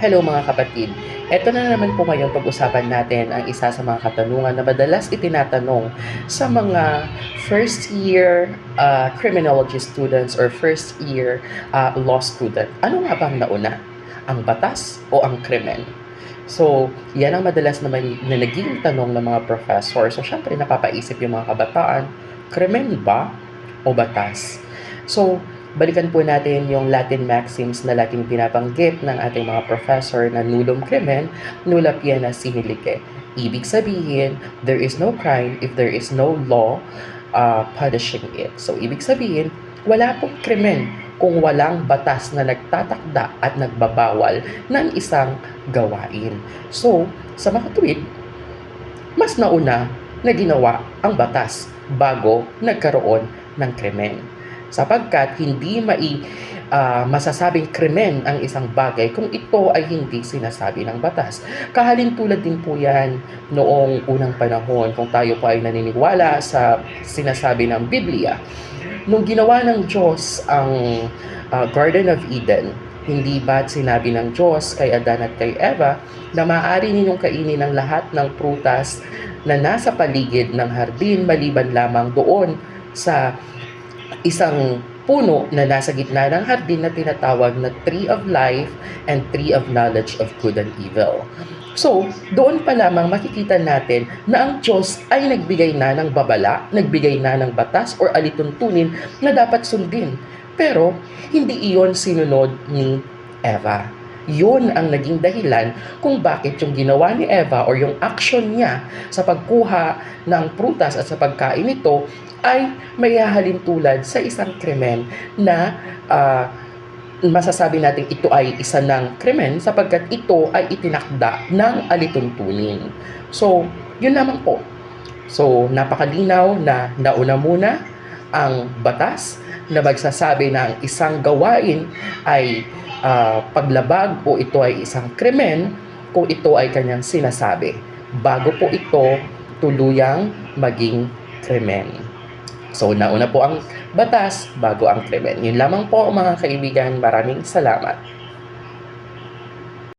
Hello mga kapatid. Ito na naman po ngayon pag-usapan natin ang isa sa mga katanungan na madalas itinatanong sa mga first year uh, criminology students or first year uh, law student. Ano nga bang nauna? Ang batas o ang krimen? So, yan ang madalas naman na naging tanong ng mga professor. So, syempre napapaisip yung mga kabataan, krimen ba o batas? So, balikan po natin yung Latin maxims na laging pinabanggit ng ating mga professor na nulum crimen, nulla piena sinilike. Ibig sabihin, there is no crime if there is no law uh, punishing it. So, ibig sabihin, wala pong krimen kung walang batas na nagtatakda at nagbabawal ng isang gawain. So, sa mga tuwid, mas nauna na ginawa ang batas bago nagkaroon ng krimen sapagkat hindi mai ah, masasabing krimen ang isang bagay kung ito ay hindi sinasabi ng batas. Kahalin tulad din po yan noong unang panahon kung tayo po ay naniniwala sa sinasabi ng Biblia. Nung ginawa ng Diyos ang ah, Garden of Eden, hindi ba't sinabi ng Diyos kay Adan at kay Eva na maaari ninyong kainin ang lahat ng prutas na nasa paligid ng hardin maliban lamang doon sa isang puno na nasa gitna ng hardin na tinatawag na Tree of Life and Tree of Knowledge of Good and Evil. So, doon pa lamang makikita natin na ang Diyos ay nagbigay na ng babala, nagbigay na ng batas or alituntunin na dapat sundin. Pero, hindi iyon sinunod ni Eva. Yun ang naging dahilan kung bakit yung ginawa ni Eva or yung action niya sa pagkuha ng prutas at sa pagkain nito ay may hahalin tulad sa isang krimen na ah, masasabi natin ito ay isa ng krimen sapagkat ito ay itinakda ng alituntunin. So, yun lamang po. So, napakalinaw na nauna muna ang batas na magsasabi na ang isang gawain ay ah, paglabag o ito ay isang krimen kung ito ay kanyang sinasabi bago po ito tuluyang maging krimen. So, nauna po ang batas bago ang krimen. Yun lamang po mga kaibigan. Maraming salamat.